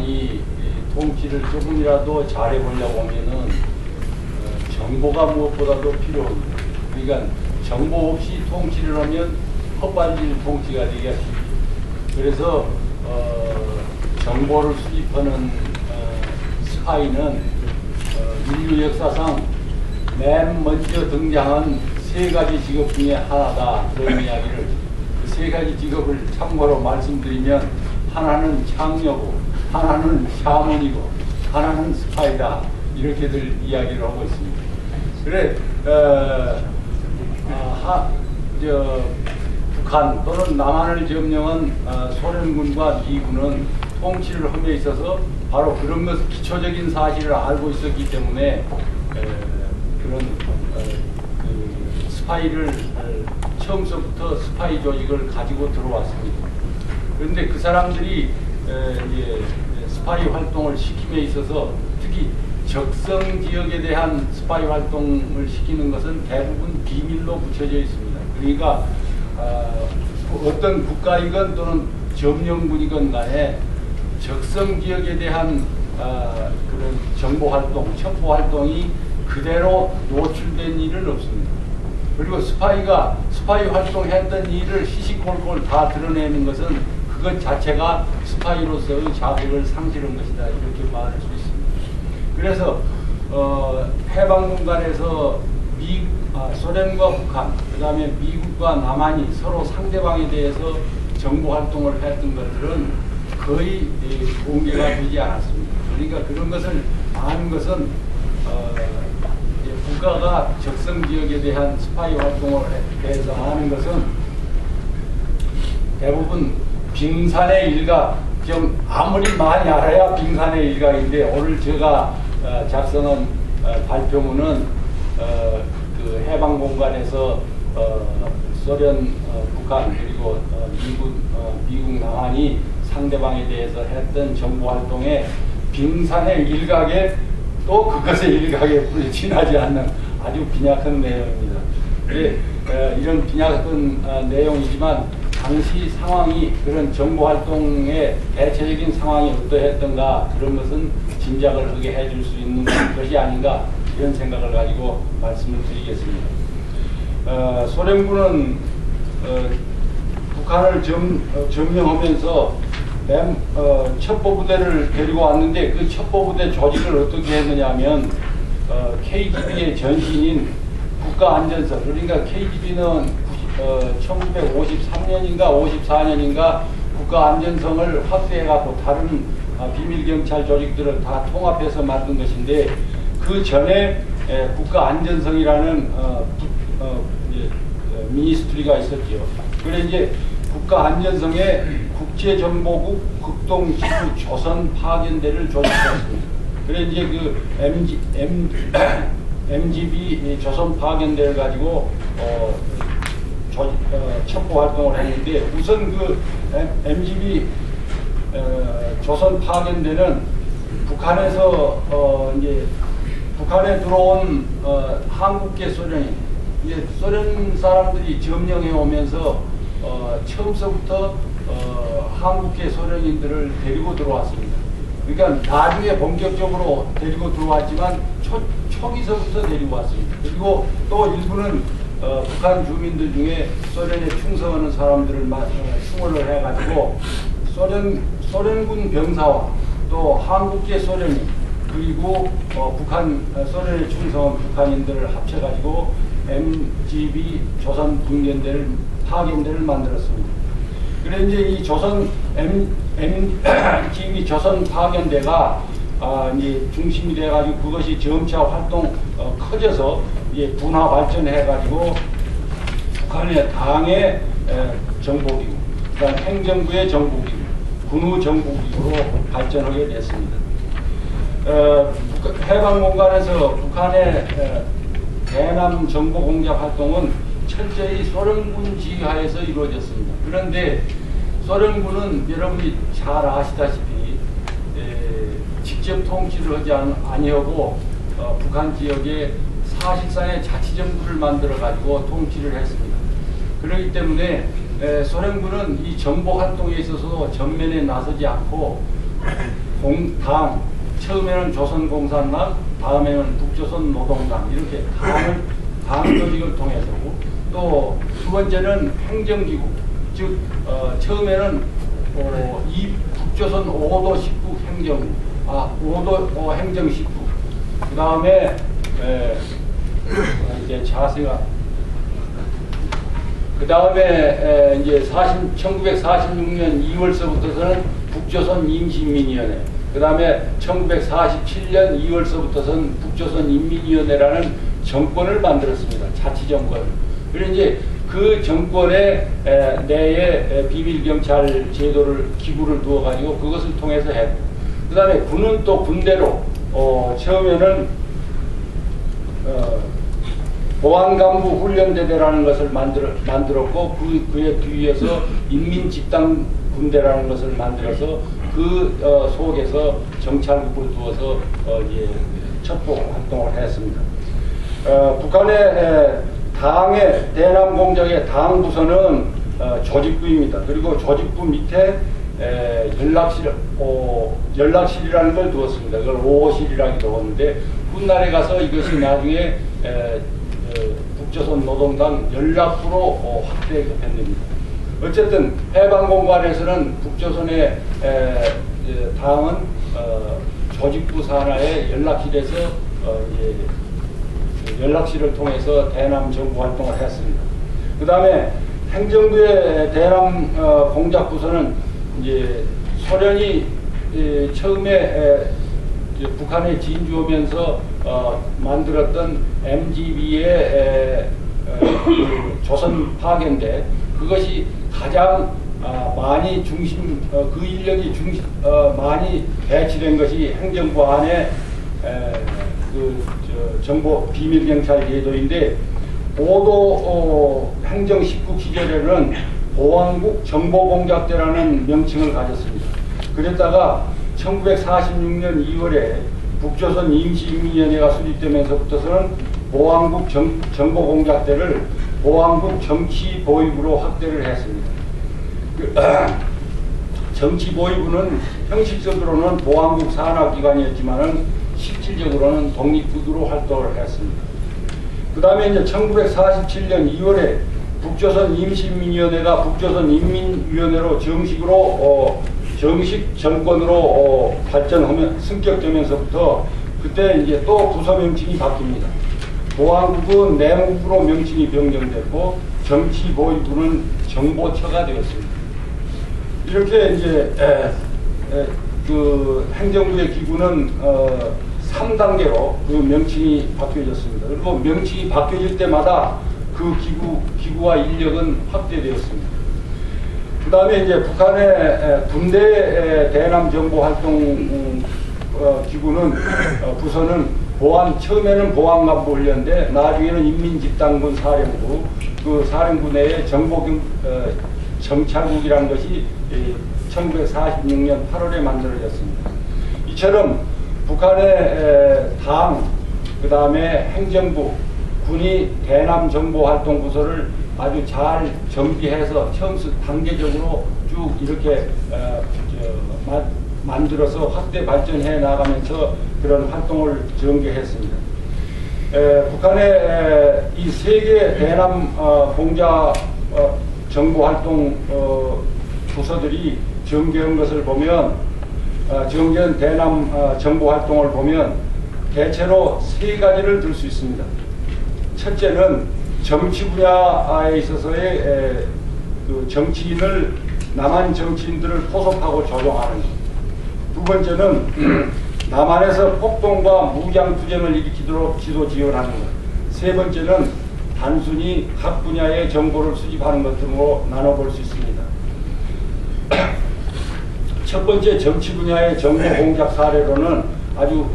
이이 통치를 조금이라도 잘해보려고 하면은 어, 정보가 무엇보다도 필요합니다. 그러니까 정보 없이 통치를 하면 헛발질 통치가 되겠습니다. 그래서 어, 정보를 수집하는 어, 스파이는 어, 인류 역사상 맨 먼저 등장한 세 가지 직업 중에 하나다 그런 이야기를 그 세 가지 직업을 참고로 말씀드리면 하나는 창녀고 하나는 샤먼이고 하나는 스파이다 이렇게들 이야기를 하고 있습니다. 그래 어, 아, 하, 저, 북한 또는 남한을 점령한 어, 소련군과 미군은 통치를 함에 있어서 바로 그런 것 기초적인 사실을 알고 있었기 때문에 에, 그런 어, 그 스파이를 어, 처음서부터 스파이 조직을 가지고 들어왔습니다. 그런데 그 사람들이 에, 이제 스파이 활동을 시킴에 있어서 특히 적성 지역에 대한 스파이 활동을 시키는 것은 대부분 비밀로 붙여져 있습니다. 그러니까 어, 어떤 국가이건 또는 점령군이건 간에 적성 지역에 대한 어, 그런 정보 활동, 첩보 활동이 그대로 노출된 일은 없습니다. 그리고 스파이가 스파이 활동했던 일을 시시콜콜 다 드러내는 것은 그것 자체가 스파이로서의 자격을 상실한 것이다 이렇게 말할 수 있습니다. 그래서 어, 해방 공간에서 미, 아, 소련과 북한, 그 다음에 미국과 남한이 서로 상대방에 대해서 정보 활동을 했던 것들은 거의 예, 공개가 되지 않았습니다. 그러니까 그런 것을 아는 것은 어, 이제 국가가 적성 지역에 대한 스파이 활동을 대해서 아는 것은 대부분 빙산의 일각 좀 아무리 많이 알아야 빙산의 일각인데 오늘 제가 어, 작성한 어, 발표문은 어, 그 해방 공간에서 어, 소련, 어, 북한 그리고 어, 미국, 어, 미국 남한이 상대방에 대해서 했던 정보 활동에 빙산의 일각에 또 그것의 일각에 불이 지나지 않는 아주 빈약한 내용입니다. 예, 어, 이런 빈약한 어, 내용이지만 당시 상황이 그런 정보 활동의 대체적인 상황이 어떠했던가 그런 것은 짐작을 하게 해줄 수 있는 것이 아닌가 이런 생각을 가지고 말씀을 드리겠습니다. 어, 소련군은 어, 북한을 점, 어, 점령하면서 맨, 어, 첩보 부대를 데리고 왔는데 그 첩보 부대 조직을 어떻게 했느냐면 어, KGB의 전신인 국가안전서 그러니까 KGB는 어, 1953년인가 54년인가 국가안전성을 확대해갖고 다른 아, 비밀경찰 조직들을 다 통합해서 만든 것인데 그 전에 에, 국가안전성이라는 어, 부, 어, 이제, 어, 미니스트리가 있었죠. 그래 이제 국가안전성에 국제정보국 극동지구 조선 파견대를 조직했습니다. 그래 이제 그 MG, M, MGB 조선 파견대를 가지고 어, 조, 어, 첩보 활동을 했는데 우선 그 MGB 어, 조선 파견대는 북한에서 어, 이제 북한에 들어온 어, 한국계 소련인 이제 소련 사람들이 점령해 오면서 어, 처음서부터 어, 한국계 소련인들을 데리고 들어왔습니다. 그러니까 나중에 본격적으로 데리고 들어왔지만 초, 초기서부터 데리고 왔습니다. 그리고 또 일부는 어, 북한 주민들 중에 소련에 충성하는 사람들을 마, 어, 충원을 해가지고 소련 소련군 병사와 또 한국계 소련인 그리고 어, 북한 어, 소련에 충성한 북한인들을 합쳐가지고 MGB 조선 군견대를 파견대를 만들었습니다. 그래 이제 이 조선 M, MGB 조선 파견대가 아, 이제 중심이 돼가지고 그것이 점차 활동 어, 커져서 이제 분화 발전해가지고 북한의 당의 에, 정보기구, 그다음 행정부의 정보기구, 군우 정보기구로 발전하게 됐습니다. 어, 북- 해방 공간에서 북한의 에, 대남 정보 공작 활동은 철저히 소련군 지휘하에서 이루어졌습니다. 그런데 소련군은 여러분이 잘 아시다시피 에, 직접 통치를 하지 않- 아니하고 어, 북한 지역에 사실상의 자치정부를 만들어 가지고 통치를 했습니다. 그렇기 때문에 에, 소련군은 이 정보 활동에 있어서 전면에 나서지 않고 공, 당 처음에는 조선공산당, 다음에는 북조선 노동당 이렇게 당을 당 조직을 통해서고 또 두 번째는 행정기구 즉 어, 처음에는 어, 이 북조선 5도 19 행정 아 5도 어, 행정 19그 다음에 이제 자세가 그 다음에 이제 40, 1946년 2월서부터서는 북조선 임시민위원회, 그 다음에 1947년 2월서부터서는 북조선 인민위원회라는 정권을 만들었습니다. 자치정권. 그리고 이제 그 정권의 에, 내에 에, 비밀경찰 제도를 기구를 두어가지고 그것을 통해서 했고, 그 다음에 군은 또 군대로 어, 처음에는 어, 보안 간부 훈련 대대라는 것을 만들어, 만들었고 그, 그의 뒤에서 인민 집단 군대라는 것을 만들어서 그 어, 속에서 정찰국을 두어서 어, 이제 첩보 활동을 했습니다. 어, 북한의 에, 당의 대남 공작의 당 부서는 어, 조직부입니다. 그리고 조직부 밑에 에, 연락실, 어, 연락실이라는 걸 두었습니다. 그걸 5호실이라기도 하는데 훗날에 가서 이것이 나중에 에, 에, 북조선 노동당 연락부로 어, 확대됩니다. 어쨌든 해방공간에서는 북조선의 당은 어, 조직부 산하의 연락실에서 어, 연락실을 통해서 대남 정부 활동을 했습니다. 그 다음에 행정부의 대남 어, 공작부서는 이제 소련이 에, 처음에 북한에 진주 오면서 어, 만들었던 MGB의 에, 에, 그 조선 파견대 그것이 가장 아, 많이 중심 어, 그 인력이 중심 어, 많이 배치된 것이 행정부 안에 에, 그 저, 정보 비밀 경찰 제도인데 오도 어, 행정 19 시절에는 보안국 정보공작대라는 명칭을 가졌습니다. 그랬다가 1946년 2월에 북조선 임시인민위원회가 수립되면서부터서는 보안국 정, 정보공작대를 보안국 정치보위부로 확대를 했습니다. 그, 정치보위부는 형식적으로는 보안국 산하기관이었지만은 실질적으로는 독립구두로 활동을 했습니다. 그 다음에 이제 1947년 2월에 북조선 임시민위원회가 북조선 인민위원회로 정식으로 어, 정식 정권으로 어, 발전하면 승격되면서부터 그때 이제 또 부서 명칭이 바뀝니다. 보안국은 내무부로 명칭이 변경됐고 정치보위부는 정보처가 되었습니다. 이렇게 이제 에, 에, 그 행정부의 기구는 어, 3단계로 그 명칭이 바뀌어졌습니다. 그리고 명칭이 바뀌어질 때마다 그 기구, 기구와 인력은 확대되었습니다. 그 다음에 이제 북한의 군대 대남 정보 활동 음, 어, 기구는 어, 부서는 보안 처음에는 보안 간부 훈련대 나중에는 인민집단군 사령부 그 사령부 내에 정보경 어, 정찰국이라는 것이 1946년 8월에 만들어졌습니다. 이처럼 북한의 당, 그 다음에 행정부, 군이 대남 정보활동부서를 아주 잘 정비해서 처음부터 단계적으로 쭉 이렇게 어, 저, 마, 만들어서 확대 발전해 나가면서 그런 활동을 전개했습니다. 에, 북한의 이 세계 대남 어, 공자 어, 정보활동 어, 부서들이 전개한 것을 보면 어, 전개한 대남 어, 정보활동을 보면 대체로 세 가지를 들 수 있습니다. 첫째는 정치 분야에 있어서의 에, 그 정치인을 남한 정치인들을 포섭하고 조종하는 것. 두 번째는 남한에서 폭동과 무장 투쟁을 일으키도록 지도 지원하는 것. 세 번째는 단순히 각 분야의 정보를 수집하는 것 등으로 나눠볼 수 있습니다. 첫 번째 정치 분야의 정보 공작 사례로는 아주